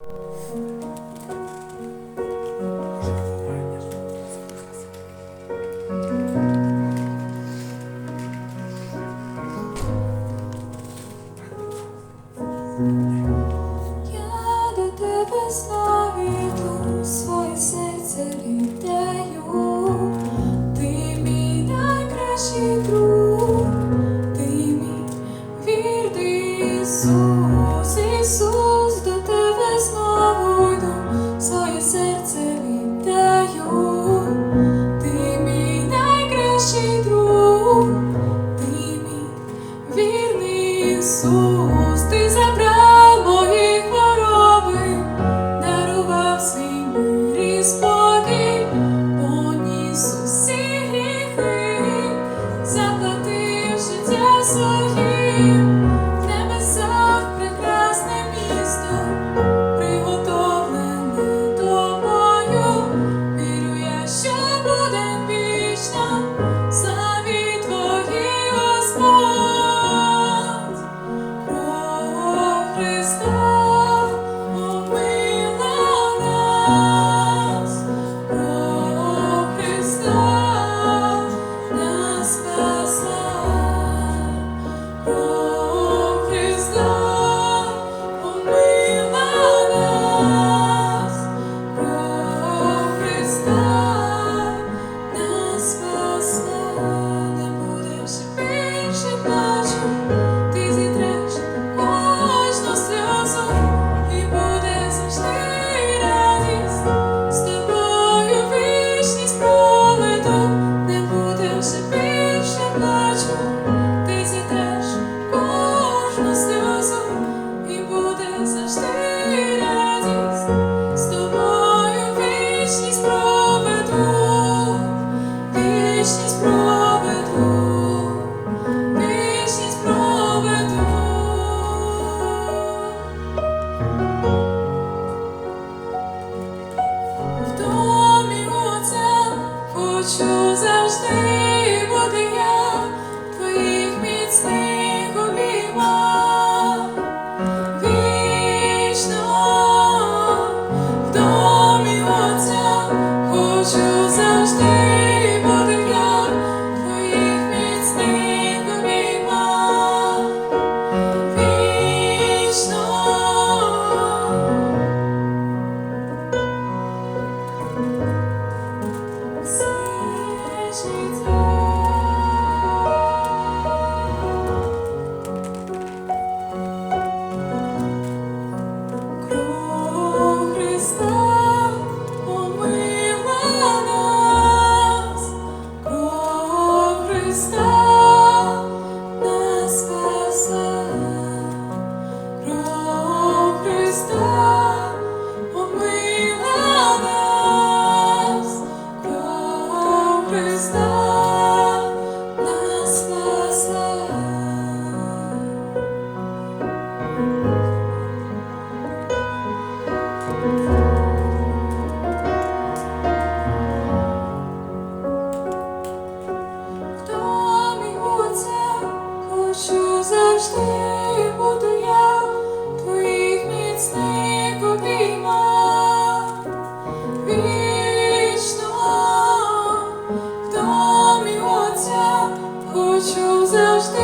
Я до тебе знаю, Ісус, ти забрав мої хвороби, дарував свій мир і спокій, поніс усі гріхи, заплатив життя своє. хочу завжди бути я твоїх міцних. stop. Zelfs de